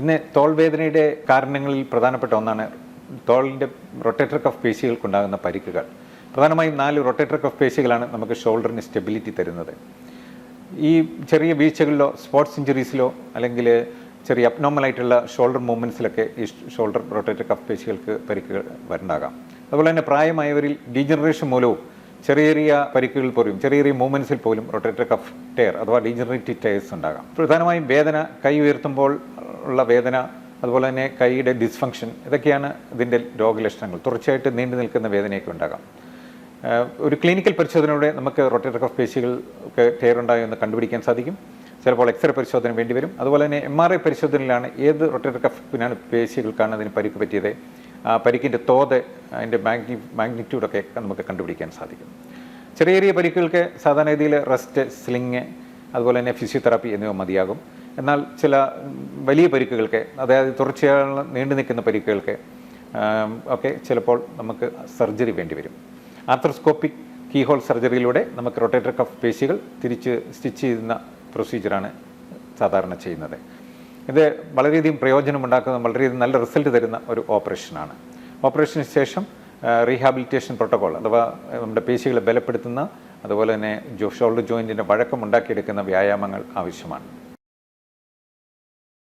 ഇന്ന് തോൾ വേദനയുടെ കാരണങ്ങളിൽ പ്രധാനപ്പെട്ട ഒന്നാണ് തോളിന്റെ റൊട്ടേറ്റർ കഫ് പേശികൾക്കുണ്ടാകുന്ന പരിക്കുകൾ. പ്രധാനമായും നാല് റൊട്ടേറ്റർ കഫ് പേശികളാണ് നമുക്ക് ഷോൾഡറിന് സ്റ്റെബിലിറ്റി തരുന്നത്. ഈ ചെറിയ വീഴ്ചകളിലോ സ്പോർട്സ് ഇഞ്ചുറീസിലോ അല്ലെങ്കിൽ ചെറിയ അബ്നോർമലായിട്ടുള്ള ഷോൾഡർ മൂവ്മെന്റ്സിലൊക്കെ ഈ ഷോൾഡർ റൊട്ടേറ്റർ കഫ് പേശികൾക്ക് പരിക്കുകൾ വരുന്നതാകാം അതുപോലെ തന്നെ പ്രായമായവരിൽ ഡീജനറേഷൻ മൂലവും ചെറിയ ചെറിയ പരിക്കുകൾ പോലും ചെറിയ ചെറിയ മൂവ്മെന്റ്സിൽ പോലും റൊട്ടേറ്റർ കഫ് ടയർ അഥവാ ഡീജനറേറ്റീവ് ടയേഴ്സ് ഉണ്ടാകാം. പ്രധാനമായും വേദന കൈ ഉയർത്തുമ്പോൾ ഉള്ള വേദന അതുപോലെ തന്നെ കൈയുടെ ഡിസ്ഫങ്ഷൻ ഇതൊക്കെയാണ് ഇതിന്റെ രോഗലക്ഷണങ്ങൾ. തുടർച്ചയായിട്ട് നീണ്ടു നിൽക്കുന്ന വേദനയൊക്കെ ഉണ്ടാകാം. ഒരു ക്ലിനിക്കൽ പരിശോധനയുടെ നമുക്ക് റൊട്ടേറ്റർ കഫ് പേശികൾക്ക് ടയർ ഉണ്ടായോ എന്ന് കണ്ടുപിടിക്കാൻ സാധിക്കും. ചിലപ്പോൾ എക്സ്റേ പരിശോധന വേണ്ടി വരും. അതുപോലെ തന്നെ എം ആർ ഐ പരിശോധനയിലാണ് ഏത് റൊട്ടേറ്റർ കഫിനാണ് പേശികൾക്കാണ് അതിന് പരിക്ക് പറ്റിയത്. ആ പരിക്കിന്റെ തോത് അതിന്റെ മാഗ്നി മാഗ്നിറ്റ്യൂഡൊക്കെ നമുക്ക് കണ്ടുപിടിക്കാൻ സാധിക്കും. ചെറിയ ചെറിയ പരിക്കുകൾക്ക് സാധാരണ രീതിയിൽ റെസ്റ്റ് സ്ലിങ് അതുപോലെ തന്നെ ഫിസിയോതെറാപ്പി എന്നിവ മതിയാകും. എന്നാൽ ചില വലിയ പരിക്കുകൾക്ക് അതായത് തുടർച്ചയായുള്ള നീണ്ടു നിൽക്കുന്ന പരിക്കുകൾക്ക് ഒക്കെ ചിലപ്പോൾ നമുക്ക് സർജറി വേണ്ടി വരും. ആർത്രോസ്കോപ്പിക് കീഹോൾ സർജറിയിലൂടെ നമുക്ക് റൊട്ടേറ്റർ കഫ് പേശികൾ തിരിച്ച് സ്റ്റിച്ച് ചെയ്യുന്ന പ്രൊസീജിയറാണ് സാധാരണ ചെയ്യുന്നത്. ഇത് വളരെയധികം പ്രയോജനമുണ്ടാക്കുന്ന വളരെയധികം നല്ല റിസൾട്ട് തരുന്ന ഒരു ഓപ്പറേഷനാണ്. ഓപ്പറേഷന് ശേഷം റീഹാബിലിറ്റേഷൻ പ്രോട്ടോകോൾ അഥവാ നമ്മുടെ പേശികളെ ബലപ്പെടുത്തുന്ന അതുപോലെ തന്നെ ഷോൾഡർ ജോയിന്റിന്റെ വഴക്കം ഉണ്ടാക്കിയെടുക്കുന്ന വ്യായാമങ്ങൾ ആവശ്യമാണ്.